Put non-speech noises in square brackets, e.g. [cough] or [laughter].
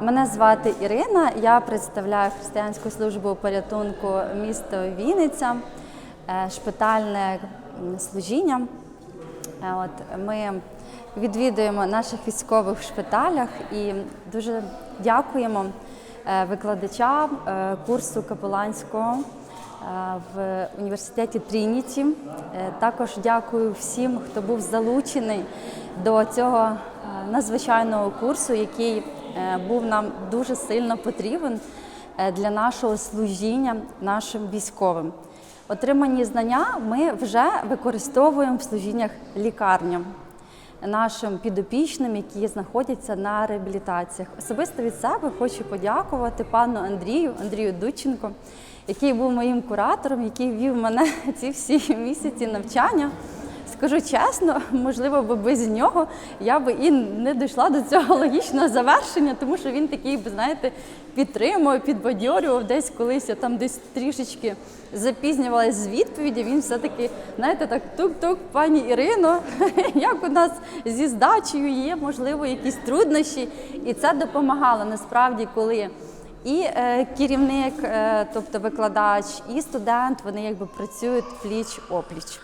Мене звати Ірина. Я представляю християнську службу порятунку міста Вінниця, е, шпитальне служіння. Е, От ми відвідуємо наших військових в шпиталях і дуже дякуємо е, викладачам курсу капеланського в університеті Трініті. Також дякую всім, хто був залучений до цього надзвичайного курсу, який був нам дуже сильно потрібен е, для нашого служіння нашим військовим. Отримані знання ми вже використовуємо в служіннях лікарням нашим підопічним, які знаходяться на реабілітаціях. Особисто від себе хочу подякувати пану Андрію, Андрію Дудченко, який був моїм куратором, який вів мене [laughs] ці всі місяці навчання. Скажу чесно, можливо, би без нього я би і не дійшла до цього логічного завершення, тому що він такий, знаєте, підтримував, підбадьорював десь колись я там десь трішечки запізнювалася з відповіді. Він все-таки, знаєте, так тук-тук, пані Ірино, [laughs] як у нас зі здачею є, можливо, якісь труднощі. І це допомагало насправді, коли і е, керівник, е, тобто викладач, і студент, вони якби працюють пліч опліч.